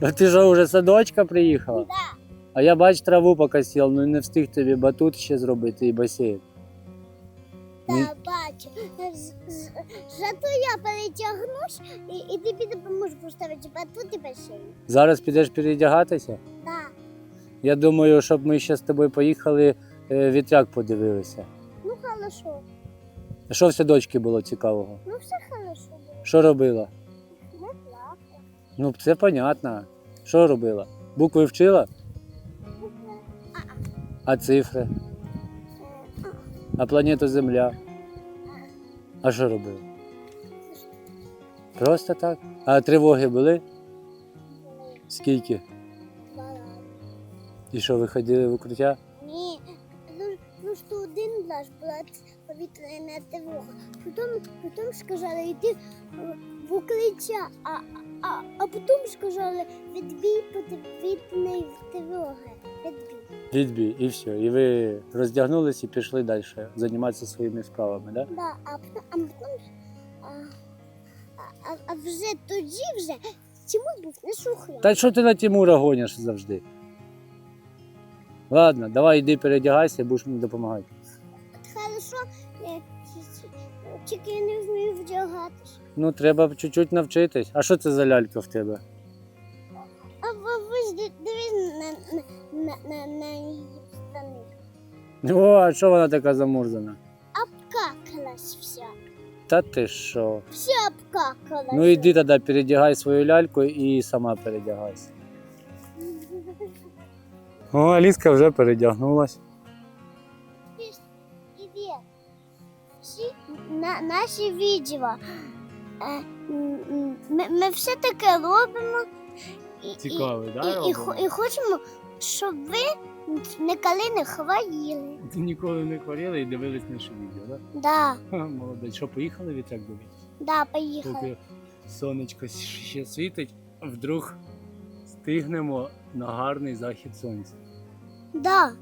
А ти що, вже садочка приїхала? Да. А я бач, траву покосив, ну не встиг тобі батут ще зробити і басейн. Ні. Бачу. З- з- Зато я перетягнусь і, і тобі допоможу поставити батут і басейн. Зараз підеш передягатися? Так. Я думаю, щоб ми ще з тобою поїхали, е, вітряк подивилися. Ну хорошо. А Що в садочці було цікавого? Ну все хорошо було. Що робила? Ну, це понятно. Що робила? Букви вчила, а цифри, а планету Земля. А що робила? Просто так. А тривоги були? Скільки? І що, ви ходили в укриття? Ні, ну, ну що один раз була повітряна тривога. Потім, потім сказали, йди е, в укриття, а, а, а потім сказали, відбій повітряної тривоги. Відбій. Відбій, і все. І ви роздягнулись і пішли далі займатися своїми справами, да? Да, а потім, а потім а, а, а, вже тоді вже Тимур був не слухав. Та що ти на Тимура гониш завжди? Ладно, давай йди передягайся, будеш мені допомагати. Тільки я не вмію вдягатись. Ну, треба чуть-чуть навчитись. А що це за лялька в тебе? А ди- дивись на, на, на, на, на її штани. О, а що вона така замурзана? Обкакалась вся. Та ти що? Вся обкакалась. Ну іди тоді передягай свою ляльку і сама передягайся. О, Аліска вже передягнулась. Іди. Всі на, наші відео. Е, Ми, ми все таке робимо. І, Цікавий, і, і, і, хо- і хочемо, щоб ви ніколи не. Ти ніколи не хворіла і дивились наше відео, так? Да, Молодець. Що, поїхали вітряк дивитися? да, поїхали. Поки сонечко ще світить, вдруг стигнемо на гарний захід сонця. Да,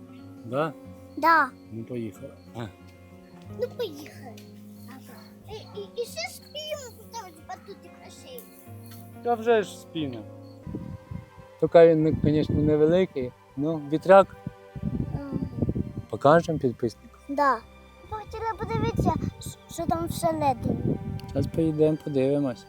Да? да. Ну поїхали. Ну, поїхали. Ага. І, і, і ще спіємо поставити батути грошей. Та вже ж спіна. Тільки він, звісно, невеликий, ну вітряк покажемо підписникам. Да. Хотіла подивитися, що там всередині. Зараз поїдемо, подивимось.